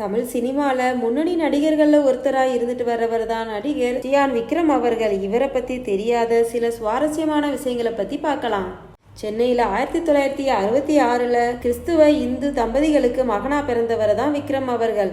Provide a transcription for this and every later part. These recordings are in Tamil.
தமிழ் சினிமாவில் முன்னணி நடிகர்களில் ஒருத்தராக இருந்துட்டு வர்றவர் தான் நடிகர் ஜியான் விக்ரம் அவர்கள். இவரை பற்றி தெரியாத சில சுவாரஸ்யமான விஷயங்களை பற்றி பார்க்கலாம். சென்னையில் ஆயிரத்தி தொள்ளாயிரத்தி அறுபத்தி ஆறில் கிறிஸ்துவ இந்து தம்பதிகளுக்கு மகனா பிறந்தவர் தான் விக்ரம் அவர்கள்.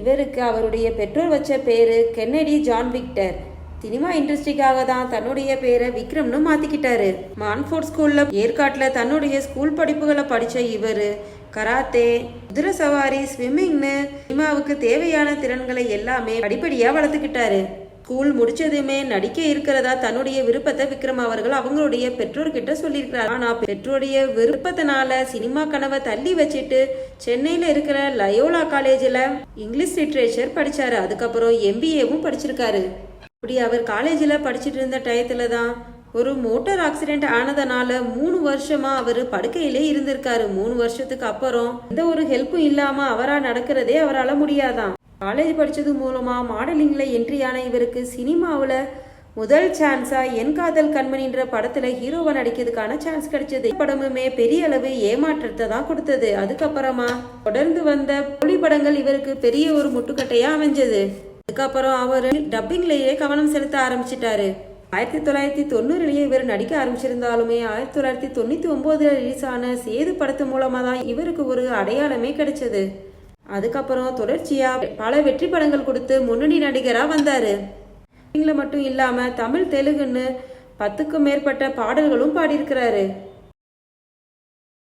இவருக்கு அவருடைய பெற்றோர் வச்ச பேரு கென்னடி ஜான் விக்டர். சினிமா இண்டஸ்ட்ரிக்காக தான் தன்னுடைய பேரை விக்ரம்னு மாத்திக்கிட்டாரு. மான்ஃபோர்ட் ஸ்கூல்ல ஏற்காட்டுல தன்னுடைய ஸ்கூல் படிப்புகளை படிச்ச இவரு. கராத்தே குதிரை சவாரி ஸ்விம்மிங்னு சினிமாவுக்கு தேவையான திறன்களை எல்லாமே படிப்படியா வளர்த்துக்கிட்டாரு. ஸ்கூல் முடிச்சதுமே நடிக்க இருக்கிறதா தன்னுடைய விருப்பத்தை விக்ரம் அவர்கள் அவங்களுடைய பெற்றோர்கிட்ட சொல்லியிருக்கிறார். ஆனா பெற்றோருடைய விருப்பத்தினால சினிமா கனவை தள்ளி வச்சுட்டு சென்னையில இருக்கிற லயோலா காலேஜில் இங்கிலீஷ் லிட்ரேச்சர் படிச்சாரு. அதுக்கப்புறம் எம்பிஏவும் படிச்சிருக்காரு. இப்படி அவர் காலேஜில் படிச்சுட்டு இருந்த டயத்தில் தான் ஒரு மோட்டார் ஆக்சிடென்ட் ஆனதுனால மூணு வருஷமா அவர் படுக்கையிலே இருந்திருக்காரு. மூணு வருஷத்துக்கு அப்புறம் எந்த ஒரு ஹெல்ப்பும் இல்லாம அவரா நடக்கிறதே அவரால் முடியாதான். காலேஜ் படித்தது மூலமா மாடலிங்ல என்ட்ரியான இவருக்கு சினிமாவில் முதல் சான்ஸா என் காதல் கண்மணின்ற படத்துல ஹீரோவா நடிக்கிறதுக்கான சான்ஸ் கிடைச்சது. படமுமே பெரிய அளவு ஏமாற்றத்தை தான் கொடுத்தது. அதுக்கப்புறமா தொடர்ந்து வந்த புலி படங்கள் இவருக்கு பெரிய ஒரு முட்டுக்கட்டையா அமைஞ்சது. அதுக்கப்புறம் அவர் டப்பிங்லேயே கவனம் செலுத்த ஆரம்பிச்சிட்டாரு. ஆயிரத்தி தொள்ளாயிரத்தி தொண்ணூறுலயே இவர் நடிக்க ஆரம்பிச்சிருந்தாலுமே ஆயிரத்தி தொள்ளாயிரத்தி தொண்ணூத்தி ஒன்பதுல ரிலீஸ் ஆன சேது படத்து மூலமா தான் இவருக்கு ஒரு அடையாளமே கிடைச்சது. அதுக்கப்புறம் தொடர்ச்சியா பல வெற்றி படங்கள் கொடுத்து முன்னணி நடிகரா வந்தாரு. மட்டும் இல்லாம தமிழ் தெலுங்குன்னு பத்துக்கும் மேற்பட்ட பாடல்களும் பாடியிருக்கிறாரு.